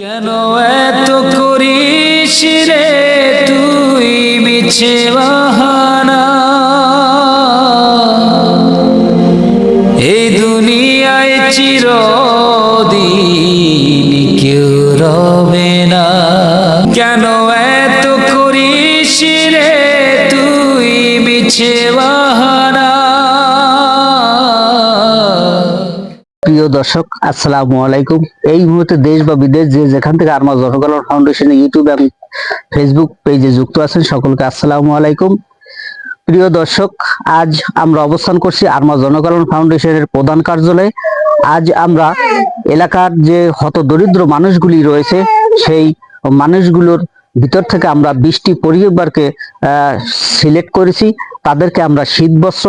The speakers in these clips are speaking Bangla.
কেন এত করিস রে তুই মিছে দর্শক, আসসালামু আলাইকুম। এই মুহূর্তে দেশ বা বিদেশ যে যেখান থেকে আরমা জনকল্যাণ ফাউন্ডেশন ইউটিউব এবং ফেসবুক পেজে যুক্ত আছেন, সকলকে আসসালামু আলাইকুম। প্রিয় দর্শক, আজ আমরা অবস্থান করছি আরমা জনকল্যাণ ফাউন্ডেশনের প্রধান কার্যালয়ে। আজ আমরা এলাকার যে হত দরিদ্র মানুষগুলি রয়েছে, সেই মানুষগুলোর ভিতর থেকে আমরা বৃষ্টি পরিবারকে সিলেক্ট করেছি। তাদেরকে আমরা শীত বস্ত্র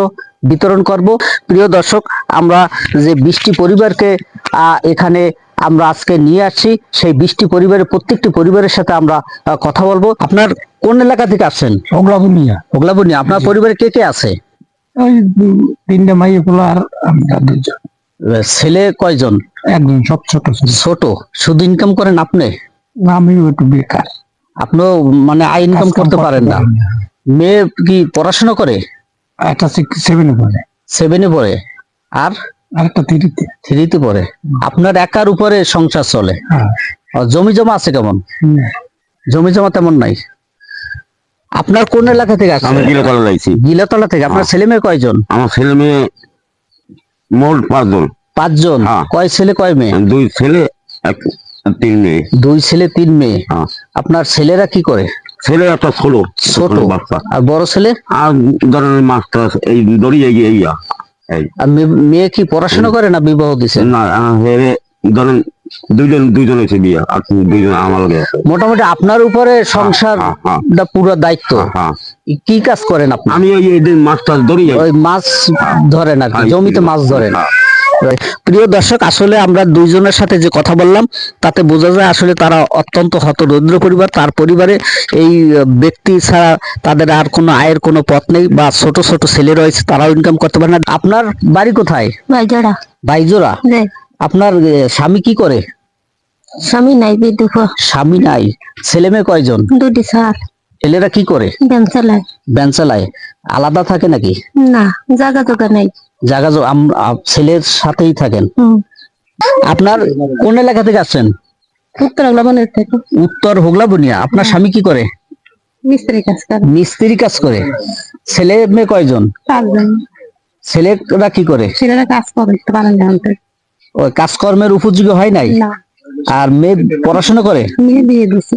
বিতরণ করব। প্রিয় দর্শক আমরা যে বৃষ্টি পরিবারকে এখানে আমরা আজকে নিয়ে আসছি সেই বৃষ্টি পরিবারের প্রত্যেকটি পরিবারের সাথে আমরা কথা বলব। আপনার কোন এলাকা থেকে আসছেন? ওগলাবুনিয়া ওগলাবনি আপনার পরিবারে কে কে আছে? ওই তিনটে মাইয়ে পোলা আর দুজন ছেলে কয়জন? একজন সব ছোট ছোট? শুধু ইনকাম করেন আপনি? আমিও একটু বেকার। আপনিও মানে আই ইনকাম করতে পারেন না। মেয়ে কি পড়াশোনা করে? একটা সেভেনে পড়ে। সেভেনে পড়ে? আর? আর একটা তিরিতে থ্রিতে পড়ে। আপনার একার উপরে সংসার চলে। হ্যাঁ। জমি জমা আছে কেমন? জমি জমা তেমন নাই। আপনার কোন এলাকা থেকে আমি আসছে গিলে কলা লাগছি গিলাতলা থেকে। আপনার ছেলে মেয়ে কয়জন? আমার ছেলে মেয়ে মোট পাঁচজন। পাঁচজন? হ্যাঁ। কয় ছেলে কয় মেয়ে? দুই ছেলে এক তিন মেয়ে। দুই ছেলে তিন মেয়ে। হ্যাঁ। আপনার ছেলেরা কি করে? ছেলে একটা ছোট ছোট? বাচ্চা। আর বড় ছেলে? আর ধরেন মাস্টার এই দড়ি এগিয়ে ইয়া এই। আর মেয়ে কি পড়াশোনা করে না বিবাহ দিছে? না ধরেন দুইজন দুইজন হয়েছে বিয়ে আর দুইজন আমার মোটামুটি আপনার উপরে সংসারটা হ্যাঁ, হ্যাঁ। পুরো দায়িত্ব। হ্যাঁ কি কাজ করেন আপনি? আমি ওই এদিন মাস্টার দড়ি যাই ওই মাছ ধরেন আর হ্যাঁ, জমিতে মাছ ধরেন। হ্যাঁ। প্রিয় দর্শক আসলে আমরা দুইজনের সাথে যে কথা বললাম তাতে বোঝা যায় আসলে তারা অত্যন্ত হতদরিদ্র পরিবার তার পরিবারে এই ব্যক্তি ছাড়া তাদের আর কোনো আয়ের কোনো পথ নেই বা ছোট ছোট ছেলে রয়েছে তারাও ইনকাম করতে পারে না। আপনার বাড়ি কোথায়? বাজারা বাইজোরা আপনার স্বামী কি করে? স্বামী নাই বিদুঃখ স্বামী নাই। ছেলে মেয়ে কয়জন? দুটি স্যার। ছেলেরা কি করে? ব্যায়াম চালায় ব্যান চালায় আলাদা থাকে নাকি? না জায়গা জোগা নাই। জায়গা ছেলের সাথেই থাকেন। আপনার কোন এলাকা থেকে আসছেন? উত্তর লবণের থেকে। উত্তর হোগলা বুনিয়া আপনার স্বামী কি করে? মিস্ত্রি কাজ করে। মিস্ত্রি কাজ করে। ছেলে মেয়ে কয়জন? পাঁচজন। ছেলেরা কি করে? ছেলেরা কাজ করে ওই কাজকর্মের উপযোগী হয় নাই? আর মেয়ে পড়াশোনা করে? মেয়ে বিয়ে দিছে।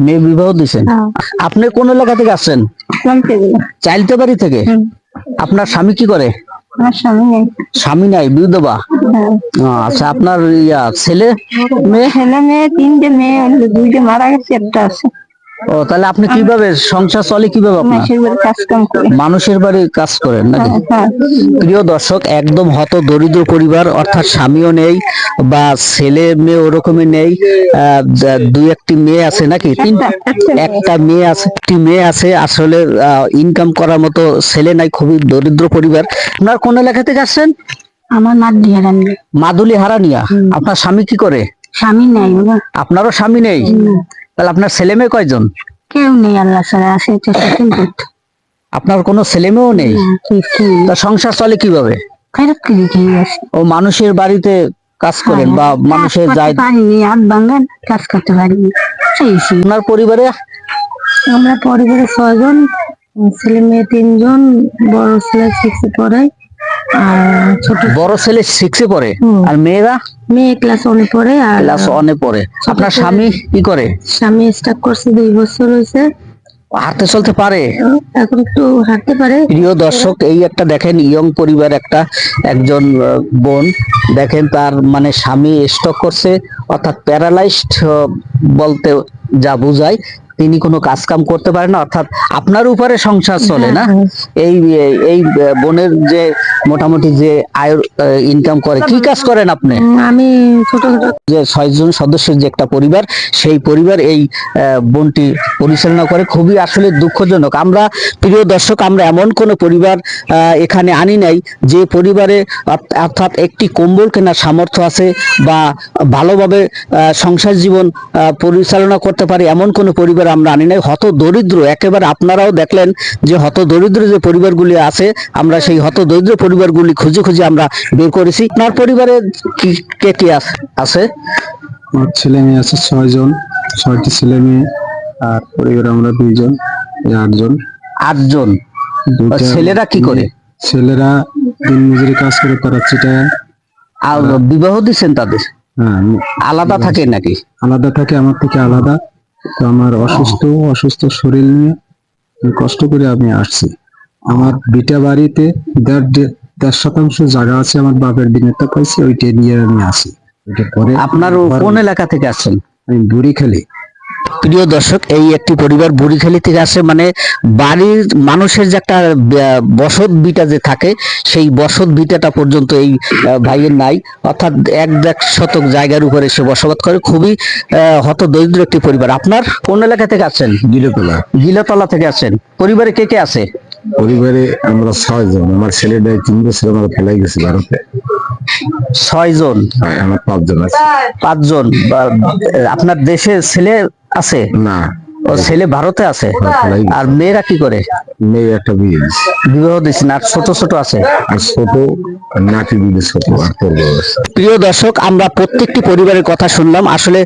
মেয়ে বিবাহ দিছেন? হ্যাঁ। আপনি কোন এলাকা থেকে আসছেন? চাইলতে বাড়ি থেকে? আপনার স্বামী কি করে? স্বামী নেই। স্বামী নাই বিধবা? হ্যাঁ। আচ্ছা আপনার ইয়া ছেলে মেয়ে? ছেলে মেয়ে তিনটে মেয়ে দুইটা মারা গেছে একটা আছে। ও তাহলে আপনি কীভাবে সংসার চলে কীভাবে আপনার? মানুষের বাড়ি কাজ করেন নাকি? হ্যাঁ প্রিয় দর্শক একদম হত দরিদ্র পরিবার অর্থাৎ স্বামীও নেই বা ছেলে মেয়ে ওরকমই নেই। দুই একটি মেয়ে আছে নাকি? একটা মেয়ে। আছে একটি মেয়ে আছে। আসলে ইনকাম করার মতো ছেলে নাই খুবই দরিদ্র পরিবার। আপনার কোন এলাকা থেকে আসছেন? আমার মাদুলি হারানিয়া। আপনার স্বামী কি করে? স্বামী নাই। আপনারও স্বামী নেই? তাহলে আপনার ছেলে মেয়ে কয়জন? কেউ নেই আল্লাহ ছাড়া আছে তো সেদিন আপনার কোনো ছেলে মেয়েও নেই? কিছু তা সংসার চলে কীভাবে? ও মানুষের বাড়িতে কাজ করেন বা মানুষের যায় পারিনি হাত ভাঙেন কাজ করতে পারিনি। সেই সেই। আপনার পরিবারে? আমরা পরিবারে ছয়জন ছেলে মেয়ে তিনজন বড় ছেলে সিক্সে পড়ে আর ছোট বড় ছেলে সিক্সে পড়ে? আর মেয়েরা? মেয়ে ক্লাস ওয়ানে পড়ে আর ক্লাস ওয়ানে পড়ে। আপনার স্বামী কি করে? স্বামী স্টার্ট করছে দুই বছর হয়েছে। হাঁটতে চলতে পারে? এখন একটু হাঁটতে পারে। প্রিয় দর্শক এই একটা দেখেন ইয়ং পরিবার একটা একজন বোন। দেখেন তার মানে স্বামী স্টক করছে অর্থাৎ প্যারালাইজড বলতে যা বোঝায়। তিনি কোনো কাজ কাম করতে পারেন না অর্থাৎ আপনার উপরে সংসার চলে না? হ্যাঁ, এই এই বোনের যে মোটামুটি যে আয় ইনকাম করে কি কাজ করেন আপনি? আমি ছোট যে ছয়জন সদস্যের যে একটা পরিবার সেই পরিবার এই বনটি পরিচালনা করে খুবই আসলে দুঃখজনক। আমরা প্রিয় দর্শক আমরা এমন কোনো পরিবার এখানে আনি নাই যে পরিবারে অর্থাৎ একটি কম্বল কেনার সামর্থ্য আছে বা ভালোভাবে সংসার জীবন পরিচালনা করতে পারে এমন কোনো পরিবার আমরা আনি নাই। হত দরিদ্র একেবারে আপনারাও দেখলেন যে হত দরিদ্র যে পরিবারগুলি আছে আমরা সেই হত দরিদ্র পরিবারগুলি খুঁজে খুঁজে আমরা বের করেছি। আপনার পরিবারে কি কে কি আছে? ছেলে মেয়ে আছে ছয় জন ছয়টি ছেলে মেয়ে আর পরিবার আমরা দুইজন আটজন। আটজন? ছেলেরা কি করে? ছেলেরা দিন মজুরি কাজ করে তারা চিটায়। আর বিবাহ দিচ্ছেন তাদের? হ্যাঁ আলাদা থাকে নাকি? আলাদা থাকে আমার থেকে আলাদা। তো আমার অসুস্থ অসুস্থ শরীর নিয়ে কষ্ট করে আমি আসছি। আমার বিটা বাড়িতে দেড় দেড় শতাংশ জায়গা আছে আমার বাপের দিনের তো পাইছি ওইটা নিয়ে আমি আসি। পরে আপনার কোন এলাকা থেকে আসছেন? আমি বুড়ি খেলি প্রিয় দর্শক এই একটি পরিবার বুড়িখালি থেকে আসে মানে বাড়ির মানুষের যে একটা বসত বিটা যে থাকে সেই বসত বিটাটা পর্যন্ত এই ভাইয়ের নাই। অর্থাৎ এক দেড় শতক জায়গার উপরে সে বসবাস করে। খুবই হত দরিদ্র একটি পরিবার। আপনার কোন এলাকা থেকে আছেন গিলেতলা। গিলাতলা থেকে আছেন পরিবারে কে কে আছে? পরিবারে আমরা ছয়জন। আমার ছেলেটা তিন বছর আমার ফেলাই গেছে ভারতে। ছয় জন। পাঁচজন পাঁচজন বা- আপনার দেশের ছেলে আছে? না। ও ছেলে ভারতে আছে। আর মেয়েরা কি করে? মেয়ে একটা বিয়ে বিবাহ দিচ্ছেন আর ছোট ছোট আছে। ছোট নাতি প্রিয় দর্শক আমরা প্রত্যেকটি পরিবারের কথা শুনলাম। আসলে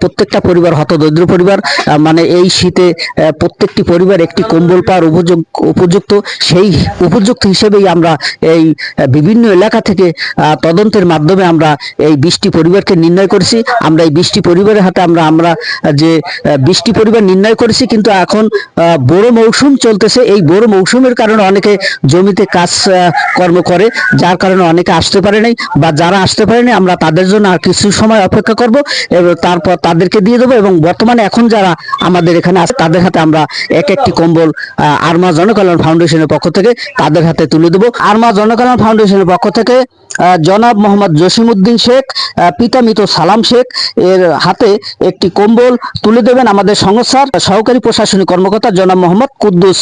প্রত্যেকটা পরিবার হতদরিদ্র পরিবার। মানে এই শীতে প্রত্যেকটি পরিবার একটি কম্বল পাওয়ার উপযুক্ত। সেই উপযুক্ত হিসেবেই আমরা এই বিভিন্ন এলাকা থেকে আহ, তদন্তের মাধ্যমে আমরা এই বৃষ্টি পরিবারকে নির্ণয় করেছি। আমরা এই বৃষ্টি পরিবারের হাতে আমরা আমরা যে বৃষ্টি পরিবার নির্ণয় করেছি, কিন্তু এখন বড় মৌসুম চলতেছে। এই বড় মৌসুমের কারণে অনেকে জমিতে কাজ কর্ম করে, যার কারণে অনেকে আসতে পারে নাই বা যারা আসতে পারেনি আমরা তাদের জন্য আর কিছু সময় অপেক্ষা করব এবং তারপর তাদেরকে দিয়ে দেবো এবং বর্তমানে এখন যারা আমাদের এখানে তাদের হাতে আমরা এক একটি কম্বল আরমা জনকল্যাণ ফাউন্ডেশনের পক্ষ থেকে তাদের হাতে তুলে দেবো। আরমা জনকল্যাণ ফাউন্ডেশনের পক্ষ থেকে জনাব মোহাম্মদ জসিমউদ্দিন শেখ পিতা মৃত সালাম শেখ, এর হাতে একটি কম্বল তুলে দেবেন আমাদের সংস্থার সহকারী প্রশাসনিক কর্মকর্তা জনাব মোহাম্মদ কুদ্দুস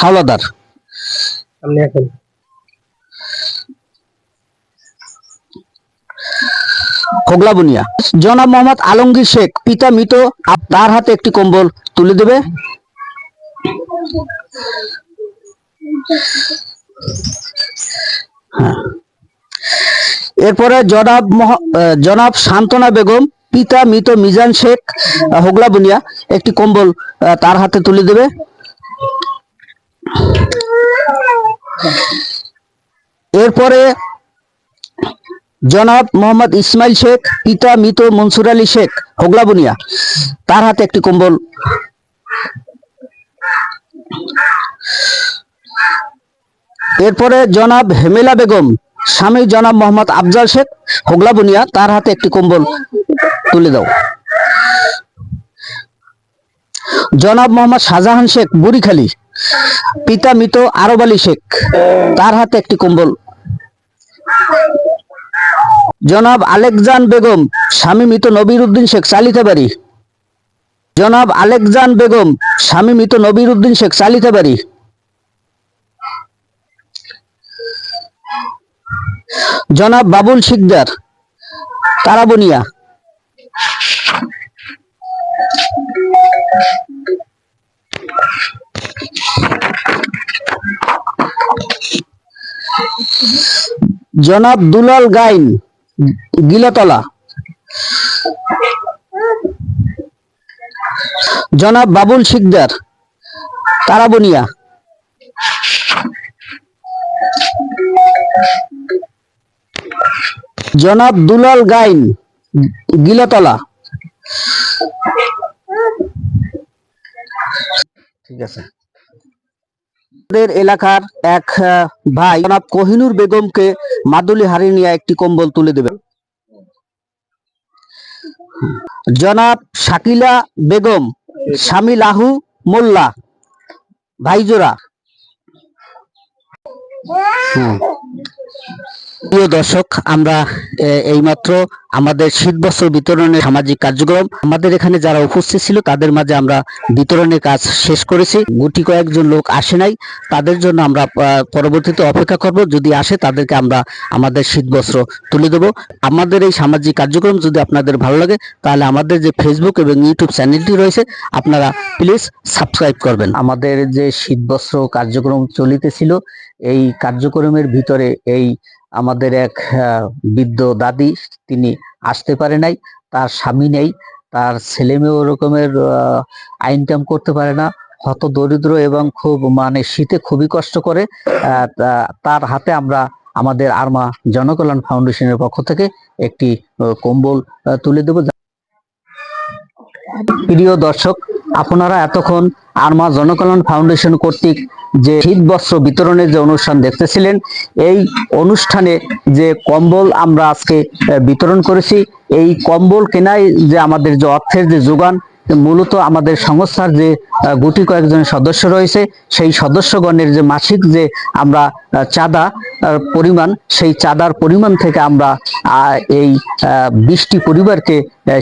হাওলাদার। বুনিয়া। জনাব মোহাম্মদ আলমগীর শেখ পিতা মৃত তার হাতে একটি কম্বল তুলে দেবে। হ্যাঁ। এরপরে জনাব জনাব শান্তনা বেগম পিতা, মৃত মিজান শেখ হোগলা বুনিয়া, একটি কম্বল তার হাতে তুলে দেবে। এরপরে জনাব মোহাম্মদ ইসমাইল শেখ, পিতা, মৃত মনসুর আলী শেখ, হোগলা বুনিয়া, তার হাতে একটি কম্বল। এরপরে জনাব হেমেলা বেগম, স্বামী জনাব মোহাম্মদ আফজাল শেখ, হোগলা বুনিয়া, তার হাতে একটি কম্বল। তুলে দাও। জনাব মোহাম্মদ শাহজাহান শেখ, বুড়িখালী। পিতা মৃত আরব আলী শেখ। তার হাতে একটি কম্বল। জনাব আলেকজান বেগম, স্বামী মৃত নবির উদ্দিন শেখ, চালিতাবাড়ি। জনাব আলেকজান বেগম, স্বামী মৃত নবির উদ্দিন শেখ, চালিতাবাড়ি। জনাব বাবুল শিকদার, তারাবনিয়া। জনাব দুলাল গাইন গিলাতলা। জনাব বাবুল শিকদার তারাবনিয়া। জনাব দুলাল গাইন গিলাতলা। ঠিক আছে এলাকার এক ভাই, জনাব কোহিনুর বেগমকে মাদুলি হারি নিয়ে একটি কম্বল তুলে দেবেন জনাব শাকিলা বেগম, স্বামী লাহু মোল্লা ভাইজোরা। প্রিয় দর্শক, আমরা এইমাত্র আমাদের শীত বস্ত্র বিতরণের সামাজিক কার্যক্রম, আমাদের এখানে যারা উপস্থিত ছিল, তাদের মাঝে আমরা বিতরণের কাজ শেষ করেছি। গুটি কয়েকজন লোক আসে নাই, তাদের জন্য আমরা পরবর্তীতে অপেক্ষা করব। যদি আসে, তাদেরকে আমরা আমাদের শীত বস্ত্র তুলে দেব। আমাদের এই সামাজিক কার্যক্রম যদি আপনাদের ভালো লাগে, তাহলে আমাদের যে ফেসবুক এবং ইউটিউব চ্যানেলটি রয়েছে, আপনারা প্লিজ সাবস্ক্রাইব করবেন। আমাদের যে শীত বস্ত্র কার্যক্রম চলিতেছিল এই কার্যক্রমের ভিতরে এই আমাদের এক বৃদ্ধ দাদি, তিনি আসতে পারে নাই, তার স্বামী নেই, তার ছেলে মেয়ে ওরকমের আইন ইনকাম করতে পারে না, হত দরিদ্র এবং খুব মানে শীতে খুবই কষ্ট করে তার হাতে আমরা আমাদের আরমা জনকল্যাণ ফাউন্ডেশনের পক্ষ থেকে একটি কম্বল তুলে দেব। প্রিয় দর্শক আপনারা এতক্ষণ আরমা জনকল্যাণ ফাউন্ডেশন কর্তৃক যে শীত বস্ত্র বিতরণের যে অনুষ্ঠান দেখতেছিলেন, এই অনুষ্ঠানে যে কম্বল আমরা আজকে বিতরণ করেছি, এই কম্বল কেনায় যে আমাদের যে অর্থের যে যোগান, মূলত আমাদের সংস্থার যে গুটি কয়েকজন সদস্য রয়েছে, সেই সদস্যগণের যে মাসিক যে আমরা চাঁদা পরিমাণ, সেই চাঁদার পরিমাণ থেকে আমরা এই বিশটি পরিবারকে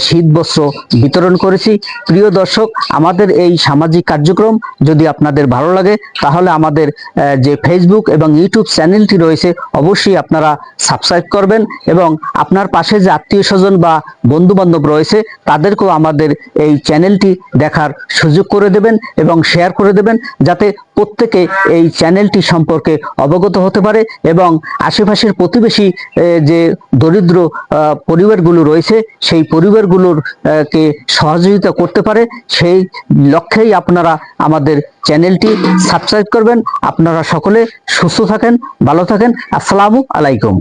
শীত বস্ত্র বিতরণ করেছি। প্রিয় দর্শক, আমাদের এই সামাজিক কার্যক্রম যদি আপনাদের ভালো লাগে, তাহলে আমাদের যে ফেসবুক এবং ইউটিউব চ্যানেলটি রয়েছে, অবশ্যই আপনারা সাবস্ক্রাইব করবেন এবং আপনার পাশে যে আত্মীয় স্বজন বা বন্ধু বান্ধব রয়েছে, তাদেরকেও আমাদের এই চ্যানেলটি দেখার সুযোগ করে দেবেন এবং শেয়ার করে দেবেন, যাতে প্রত্যেকে এই চ্যানেলটি সম্পর্কে অবগত হতে পারে এবং আশেপাশের প্রতিবেশী যে দরিদ্র পরিবারগুলো রয়েছে, সেই পরিবারগুলোর কে সহযোগিতা করতে পারে, সেই লক্ষ্যেই আপনারা আমাদের চ্যানেলটি সাবস্ক্রাইব করবেন। আপনারা সকলে সুস্থ থাকেন, ভালো থাকেন। আসসালামু আলাইকুম।